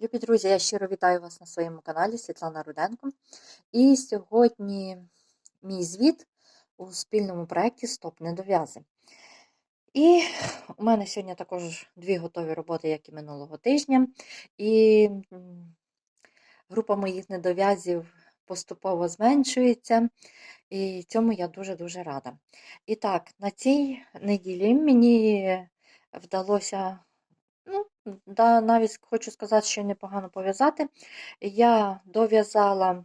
Любі друзі, я щиро вітаю вас на своєму каналі Світлана Руденко. І сьогодні мій звіт у спільному проєкті Стоп недов'язи. І у мене сьогодні також дві готові роботи, як і минулого тижня. І група моїх недов'язів поступово зменшується, і цьому я дуже-дуже рада. І так, на цій неділі мені вдалося, да, навіть хочу сказати, що непогано пов'язати. Я дов'язала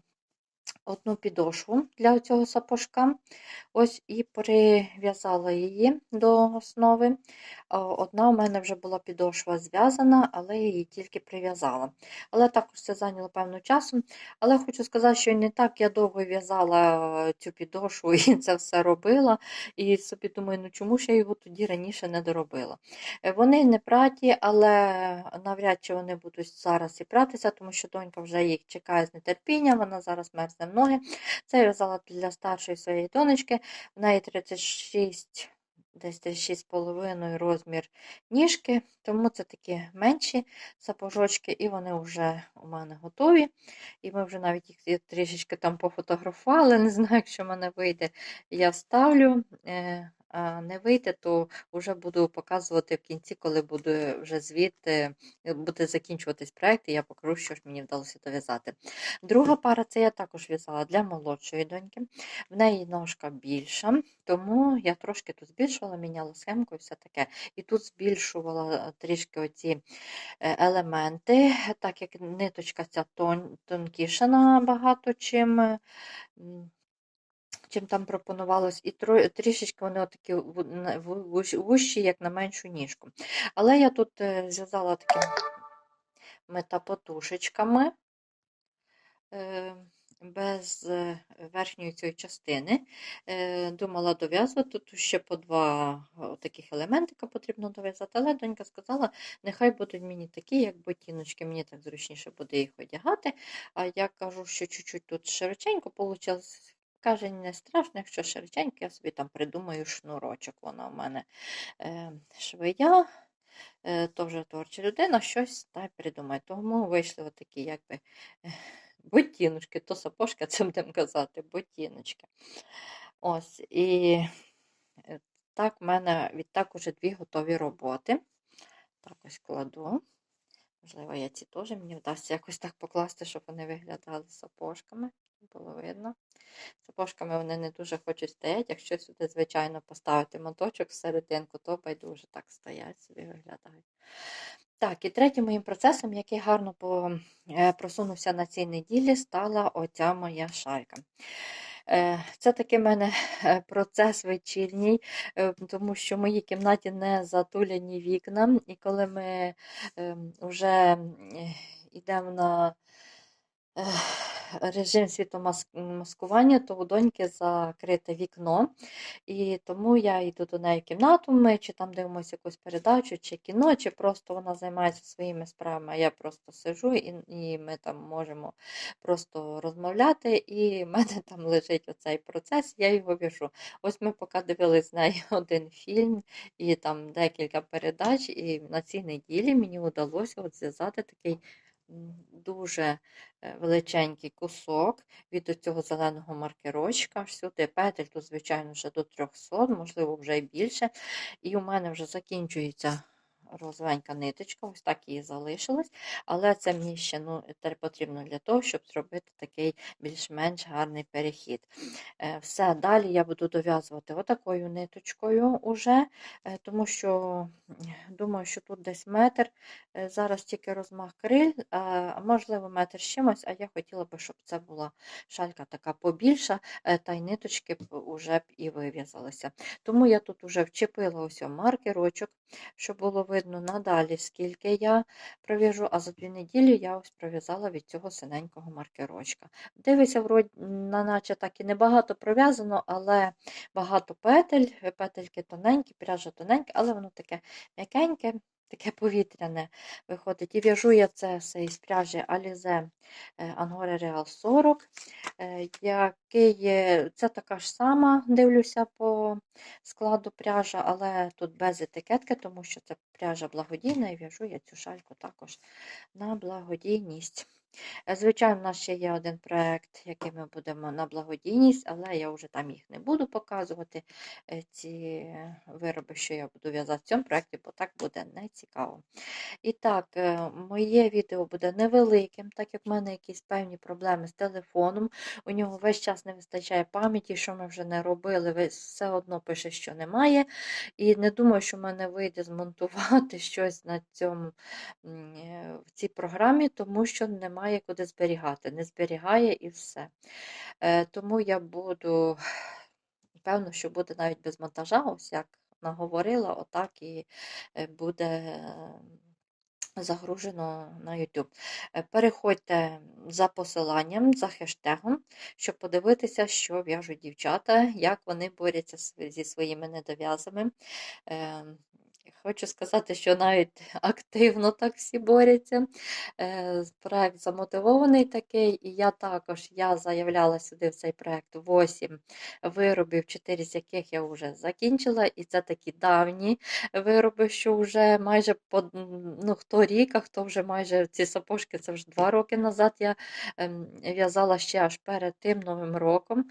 одну підошву для цього сапожка. Ось і прив'язала її до основи. Одна у мене вже була підошва зв'язана, але її тільки прив'язала. Але також це зайняло певно часу. Але хочу сказати, що не так я довго в'язала цю підошву і це все робила. І собі думаю, ну чому ж я його тоді раніше не доробила. Е, Вони не праті, але навряд чи вони будуть зараз і пратися, тому що донька вже їх чекає з нетерпінням, вона зараз мерзне в ноги. Це я в'язала для старшої своєї донечки. В неї 36, десь 36,5 розмір ніжки, тому це такі менші сапожочки, і вони вже у мене готові. І ми вже навіть їх трішечки там пофотографували. Не знаю, якщо в мене вийде, я вставлю. Е, не вийде, то вже буду показувати в кінці, коли буде вже звіт, е, буде закінчуватись проєкт, і я покажу, що ж мені вдалося дов'язати. Друга пара це я також в'язала для молодшої доньки. В неї ножка більша, тому я трошки тут збільшувала, міняла схемку і все таке. І тут збільшувала трішки оці е, елементи, так як ниточка ця тон, тонкіша набагато, чим. Чим там пропонувалось, і трішечки вони отакі вущі, як на меншу ніжку. Але я тут е, зв'язала такими метапотушечками е, без е, верхньої цієї частини. Думала дов'язувати, тут ще по два таких елементика потрібно дов'язати, але донька сказала, нехай будуть мені такі, як ботиночки, мені так зручніше буде їх одягати. А я кажу, що чуть-чуть тут широченько вийшло. Каже, не страшно, якщо широченько, я собі там придумаю шнурочок. Вона у мене е, швея, е, теж творча людина, щось та й придумає. Тому вийшли отакі, якби ботиночки, то сапожки, це будемо казати, ботиночки. Ось, і е, так в мене відтак уже дві готові роботи. Так ось кладу. Можливо, я ці теж мені вдасться якось так покласти, щоб вони виглядали сапожками. Було видно. Сапожками вони не дуже хочуть стояти. Якщо сюди, звичайно, поставити моточок всерединку, то байдуже так стоять, собі виглядають. Так, і третім моїм процесом, який гарно е, просунувся на цій неділі, стала оця моя шайка. Е, Це такий в мене е, процес вечірній, тому що в моїй кімнаті не затуляні вікна, і коли ми вже йдемо на режим світомаскування, то у доньки закрите вікно. І тому я йду до неї в кімнату, ми чи там дивимося якусь передачу, чи кіно, чи просто вона займається своїми справами, а я просто сижу і, і ми там можемо просто розмовляти. І в мене там лежить оцей процес, я його в'яжу. Ось ми поки дивились з нею один фільм і там декілька передач, і на цій неділі мені вдалося зв'язати такий дуже е, величенький кусок від цього зеленого маркерочка. Всюди петель, тут, звичайно, вже до 300, можливо, вже й більше. І у мене вже закінчується розовенька ниточка, ось так її залишилось. Але це мені ще ну, потрібно для того, щоб зробити такий більш-менш гарний перехід. Е, Все, далі я буду дов'язувати отакою ниточкою уже, е, тому що думаю, що тут десь метр. Е, Зараз тільки розмах криль, можливо метр з чимось, а я хотіла би, щоб це була шалька така побільша, та й ниточки б б і вив'язалися. Тому я тут вже вчепила ось маркерочок, щоб було видно надалі, скільки я пров'яжу, а за дві неділі я ось пров'язала від цього синенького маркерочка. Дивися, вроді, на наче так і небагато пров'язано, але багато петель, петельки тоненькі, пряжа тоненька, але воно таке м'якеньке, таке повітряне виходить. І в'яжу я це все із пряжі Alize Angora Real 40, е, який це така ж сама, дивлюся по складу пряжа, але тут без етикетки, тому що це пряжа благодійна, і в'яжу я цю шальку також на благодійність. Е, Звичайно, у нас ще є один проєкт, який ми будемо на благодійність, але я вже там їх не буду показувати, е, ці вироби, що я буду в'язати в цьому проєкті, бо так буде не цікаво. І так, е, моє відео буде невеликим, так як в мене якісь певні проблеми з телефоном. У нього весь час не вистачає пам'яті, що ми вже не робили, все одно пише, що немає. І не думаю, що в мене вийде змонтувати щось на цьому в цій програмі, тому що немає куди зберігати. Не зберігає і все. Е, Тому я буду, певно, що буде навіть без монтажа, ось як наговорила, отак і е, буде е, загружено на YouTube. Переходьте за посиланням, за хештегом, щоб подивитися, що в'яжуть дівчата, як вони борються зі своїми недов'язами. Хочу сказати, що навіть активно так всі борються. Е, Проект замотивований такий, і я також я заявляла сюди в цей проект 8 виробів, 4 з яких я вже закінчила, і це такі давні вироби, що вже майже по ну, хто рік, а хто вже майже ці сапожки, це вже 2 роки назад я ем, в'язала ще аж перед тим Новим роком.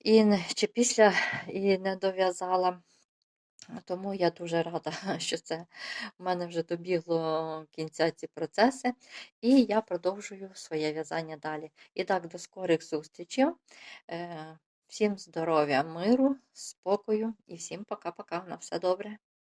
І чи після і не дов'язала. Тому я дуже рада, що це в мене вже добігло кінця ці процеси, і я продовжую своє в'язання далі. І так, до скорих зустрічей. Е, Всім здоров'я, миру, спокою і всім пока-пока. На все добре.